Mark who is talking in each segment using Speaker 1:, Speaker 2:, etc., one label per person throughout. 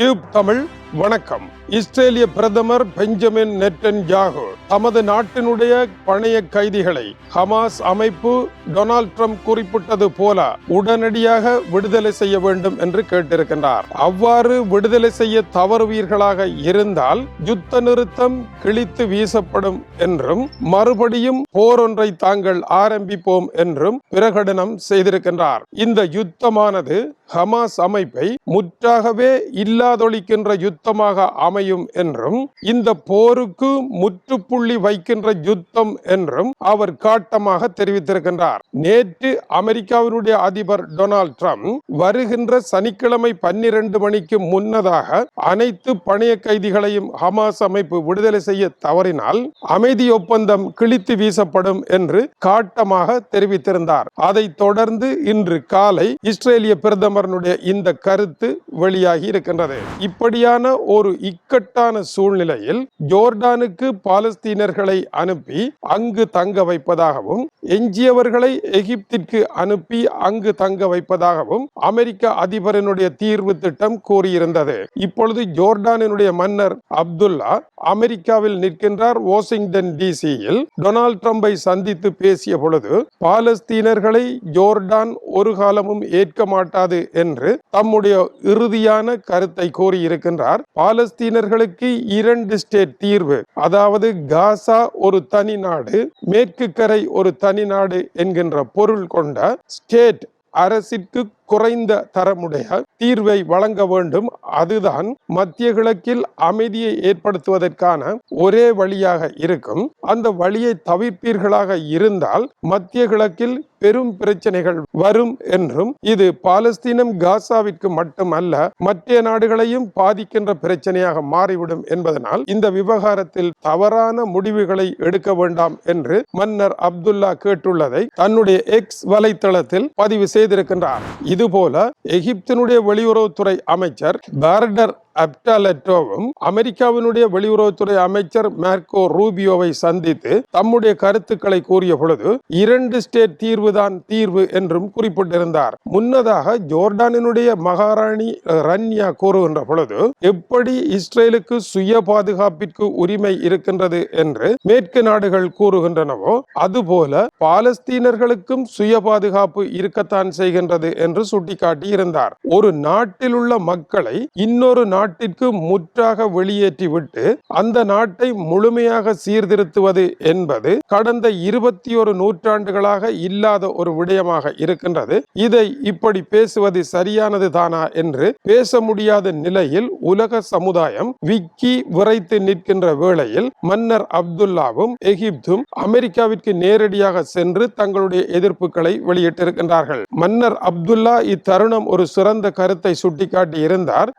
Speaker 1: Tube Tamil வணக்கம். இஸ்ரேலிய பிரதமர் பெஞ்சமின் நெட்டன் யாகு தமது நாட்டினுடைய பணைய கைதிகளை ஹமாஸ் அமைப்பு டொனால்ட் ட்ரம்ப் குறிப்பிட்டது போல உடனடியாக விடுதலை செய்ய வேண்டும் என்று கேட்டிருக்கின்றார். அவ்வாறு விடுதலை செய்ய தவறுவீர்களாக இருந்தால் யுத்த நிறுத்தம் கிழித்து வீசப்படும் என்றும் மறுபடியும் போர் ஒன்றை தாங்கள் ஆரம்பிப்போம் என்றும் பிரகடனம் செய்திருக்கின்றார். இந்த யுத்தமானது ஹமாஸ் அமைப்பை முற்றாகவே இல்லாதொழிக்கின்ற யுத்தமாக அமையும் என்றும் இந்த போருக்கு முற்றுப்புள்ளி வைக்கின்ற யுத்தம் என்றும் அவர் காட்டமாக தெரிவித்திருக்கின்றார். நேற்று அமெரிக்காவினுடைய அதிபர் டொனால்ட் ட்ரம்ப் வருகின்ற சனிக்கிழமை பன்னிரண்டு மணிக்கு முன்னதாக அனைத்து பணைய கைதிகளையும் ஹமாஸ் அமைப்பு விடுதலை செய்ய தவறினால் அமைதி ஒப்பந்தம் கிழித்து வீசப்படும் என்று காட்டமாக தெரிவித்திருந்தார். அதை தொடர்ந்து இன்று காலை இஸ்ரேலிய பிரதமரனுடைய இந்த கருத்து வெளியாகி இருக்கின்றது. இப்படியான ஒரு இக்கட்டான சூழ்நிலையில் ஜோர்டானுக்கு பாலஸ்தீனர்களை அனுப்பி அங்கு தங்க வைப்பதாகவும் எஞ்சியவர்களை எகிப்திற்கு அனுப்பி அங்கு தங்க வைப்பதாகவும் அமெரிக்க அதிபரனுடைய தீர்வு திட்டம் கூறியிருந்தது. இப்பொழுது ஜோர்டானினுடைய மன்னர் அப்துல்லா அமெரிக்காவில் நிற்கின்றார். வாஷிங்டன் டிசியில் டொனால்ட் ட்ரம்பை சந்தித்து பேசிய பொழுது பாலஸ்தீனர்களை ஜோர்டான் ஒரு காலமும் ஏற்க மாட்டாது என்று தம்முடைய இறுதியான கருத்தை கூறியிருக்கின்றார். பாலஸ்தீனர்களுக்கு இரண்டு ஸ்டேட் தீர்வு. அதாவது காசா ஒரு தனி நாடு மேற்கு கரை ஒரு தனி நாடு என்கின்ற பொருள் கொண்ட ஸ்டேட் அரசிற்கு குறைந்த தரமுடைய தீர்வை வழங்க வேண்டும். அதுதான் மத்திய கிழக்கில் அமைதியை ஏற்படுத்துவதற்கான ஒரே வழியாக இருக்கும். அந்த வழியை தவிர்ப்பீர்களாக இருந்தால் மத்திய கிழக்கில் பெரும் பிரச்சனைகள் வரும் என்றும் இது பாலஸ்தீனம் காசாவிற்கு மட்டுமல்ல மற்ற நாடுகளையும் பாதிக்கின்ற பிரச்சனையாக மாறிவிடும் என்பதனால் இந்த விவகாரத்தில் தவறான முடிவுகளை எடுக்க வேண்டாம் என்று மன்னர் அப்துல்லா கேட்டுள்ளதை தன்னுடைய எக்ஸ் வலைத்தளத்தில் பதிவு செய்திருக்கின்றார். இதுபோல எகிப்தினுடைய வெளியுறவுத்துறை அமைச்சர் பேரடர் அப்டாலெட்டோவும் அமெரிக்காவினுடைய வெளியுறவுத்துறை அமைச்சர் மேர்கோ ரூபியோவை சந்தித்து தம்முடைய கருத்துக்களை கூறிய பொழுது இரண்டு ஸ்டேட் தீர்வுதான் தீர்வு என்றும் குறிப்பிட்டிருந்தார். முன்னதாக ஜோர்டானினுடைய மகாராணி ரன்யா கூறுகின்ற பொழுது எப்படி இஸ்ரேலுக்கு சுய பாதுகாப்பிற்கு உரிமை இருக்கின்றது என்று மேற்கு நாடுகள் கூறுகின்றனவோ அதுபோல பாலஸ்தீனர்களுக்கும் சுய பாதுகாப்பு இருக்கத்தான் செய்கின்றது என்று சுட்டிக்காட்டி இருந்தார் ஒரு நாட்டில் உள்ள மக்களை இன்னொரு நாட்டிற்கு முற்றாக வெளியேற்றிவிட்டு அந்த நாட்டை முழுமையாக சீர்திருத்துவது என்பது கடந்த இருபத்தி ஒரு நூற்றாண்டுகளாக இல்லாத ஒரு விடயமாக இருக்கின்றது. இதை இப்படி பேசுவது சரியானது தானா என்று பேச முடியாத நிலையில் உலக சமுதாயம் விக்கி விரைத்து நிற்கின்ற வேளையில் மன்னர் அப்துல்லாவும் எகிப்தும் அமெரிக்காவிற்கு நேரடியாக சென்று தங்களுடைய எதிர்ப்புகளை வெளியிட்டிருக்கின்றார்கள். மன்னர் அப்துல்லா இத்தருணம் ஒரு சிறந்த கருத்தை சுட்டிக்காட்டி இருந்தார்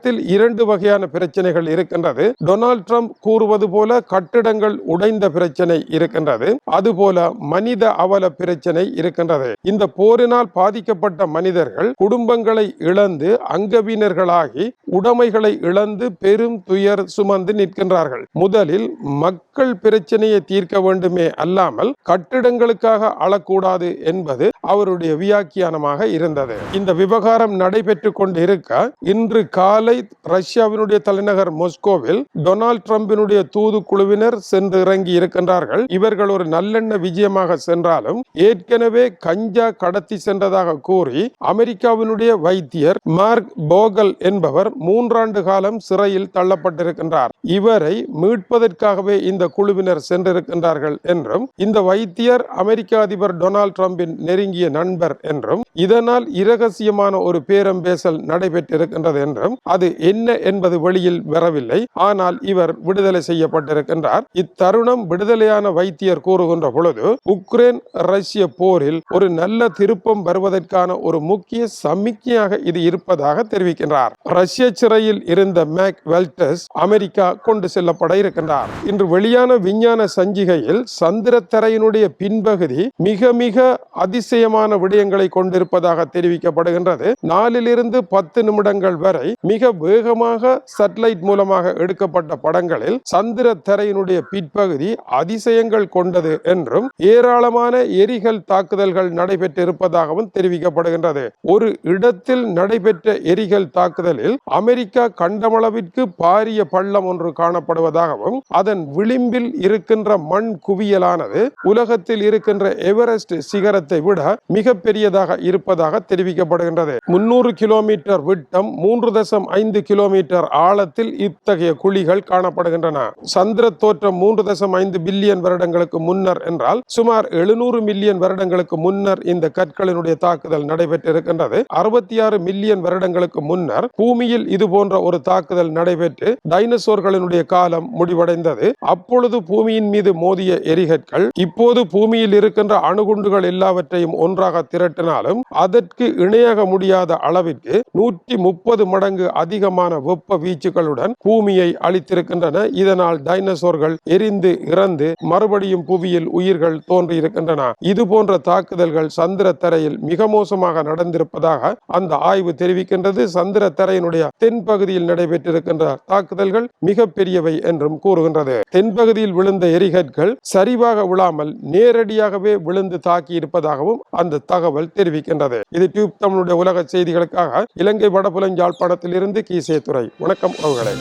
Speaker 1: பாலஸ்தீனத்தில் இரண்டு வகையான பிரச்சனைகள் இருக்கின்றது. டொனால்ட் ட்ரம்ப் கூறுவது போல கட்டிடங்கள் உடைந்த பிரச்சனை இருக்கின்றது. அதுபோல மனித அவல பிரச்சனை இருக்கின்றது. இந்த போரினால் பாதிக்கப்பட்ட மனிதர்கள் குடும்பங்களை இழந்து அங்கவினர்களாகி உடைமைகளை இழந்து பெரும் துயர் சுமந்து நிற்கின்றார்கள். முதலில் மக்கள் பிரச்சனையை தீர்க்க வேண்டுமே அல்லாமல் கட்டிடங்களுக்காக அழக்கூடாது என்பது அவருடைய வியாக்கியானமாக இருந்தது. இந்த விவகாரம் நடைபெற்று கொண்டிருக்க இன்று காலை ரஷ்யாவினுடைய தலைநகர் மொஸ்கோவில் டொனால்ட் டிரம்பினுடைய தூதுக்குழுவினர் சென்று இறங்கி இருக்கின்றார்கள். இவர்கள் ஒரு நல்லெண்ண விஜயமாக சென்றாலும் ஏற்கனவே கஞ்சா கடத்தி சென்றதாக கூறி அமெரிக்காவினுடைய வைத்தியர் மார்க் போகல் என்பவர் மூன்றாண்டு காலம் சிறையில் தள்ளப்பட்டிருக்கின்றார். இவரை மீட்பதற்காகவே இந்த குழுவினர் சென்றிருக்கின்றார்கள் என்றும் இந்த வைத்தியர் அமெரிக்க அதிபர் டொனால்ட் ட்ரம்பின் நெருங்கிய நண்பர் என்றும் இதனால் இரகசியமான ஒரு பேரம் பேசல் நடைபெற்றிருக்கின்றது என்றும் அது என்ன என்பது வெளியில் வரவில்லை. ஆனால் இவர் விடுதலை செய்யப்பட்டிருக்கின்றார். இத்தருணம் விடுதலையான வைத்தியர் கூறுகின்ற பொழுது உக்ரைன் ரஷ்ய போரில் ஒரு நல்ல திருப்பம் வருவதற்கான ஒரு முக்கிய சமிக்கையாக இது இருப்பதாக தெரிவிக்கின்றார். ரஷ்ய சிறையில் இருந்த மேக் வெல்டஸ் அமெரிக்கா கொண்டு செல்லப்பட இருக்கின்றார். இன்று வெளியான விஞ்ஞான சஞ்சிகையில் சந்திரத்தரையினுடைய பின்பகுதி மிக மிக அதிசய துல்லியமான விடயங்களை கொண்டிருப்பதாக தெரிவிக்கப்படுகின்றது. நாலிலிருந்து பத்து நிமிடங்கள் வரை மிக வேகமாக சட்டலைட் மூலமாக எடுக்கப்பட்ட படங்களில் சந்திர தரையினுடைய பிற்பகுதி அதிசயங்கள் கொண்டது என்றும் ஏராளமான எரிகள் தாக்குதல்கள் நடைபெற்றிருப்பதாகவும் தெரிவிக்கப்படுகின்றது. ஒரு இடத்தில் நடைபெற்ற எரிகள் தாக்குதலில் அமெரிக்கா கண்டமளவிற்கு பாரிய பள்ளம் ஒன்று காணப்படுவதாகவும் அதன் விளிம்பில் இருக்கின்ற மண் குவியலானது உலகத்தில் இருக்கின்ற எவரெஸ்ட் சிகரத்தை விட மிக பெரியதாக இருப்பதாக தெரிவிக்கப்படுகின்றது. முன்னூறு கிலோமீட்டர் விட்டம் மூன்று தசம் ஐந்து கிலோமீட்டர் ஆழத்தில் இத்தகைய குழிகள் காணப்படுகின்றன. சந்திர தோற்றம் மூன்று தசம் ஐந்து பில்லியன் வருடங்களுக்கு முன்னர் என்றால் சுமார் எழுநூறு மில்லியன் வருடங்களுக்கு முன்னர் இந்த கற்களினுடைய தாக்குதல் நடைபெற்றிருக்கின்றது. அறுபத்தி ஆறு மில்லியன் வருடங்களுக்கு முன்னர் பூமியில் இது போன்ற ஒரு தாக்குதல் நடைபெற்று டைனசோர்களினுடைய காலம் முடிவடைந்தது. அப்பொழுது பூமியின் மீது மோதிய எரிகற்கள் இப்போது பூமியில் இருக்கின்ற அணுகுண்டுகள் எல்லாவற்றையும் ஒன்றாக திரட்டினாலும் அதற்கு இணையாக முடியாத அளவிற்கு நூற்றி முப்பது மடங்கு அதிகமான வெப்ப வீச்சுகளுடன் பூமியை அளித்திருக்கின்றன இதனால் டைனோசோர்கள் எரிந்து இறந்து மறுபடியும் புவியில் உயிர்கள் தோன்றியிருக்கின்றன. இது போன்ற தாக்குதல்கள் சந்திர தரையில் மிக மோசமாக நடந்திருப்பதாக அந்த ஆய்வு தெரிவிக்கின்றது. சந்திர தரையினுடைய தென்பகுதியில் நடைபெற்றிருக்கின்ற தாக்குதல்கள் மிக பெரியவை என்றும் கூறுகின்றது. தென்பகுதியில் விழுந்த எரிகற்கள் சரிவாக விழாமல் நேரடியாகவே விழுந்து தாக்கி இருப்பதாகவும் அந்த தகவல் தெரிவிக்கின்றது. இது டியூப் தமிழுடைய உலக செய்திகளுக்காக இலங்கை வடபுலஞ்சாழ்ப்பாணத்தில் இருந்து கீசே துறை வணக்கம் அவர்களே.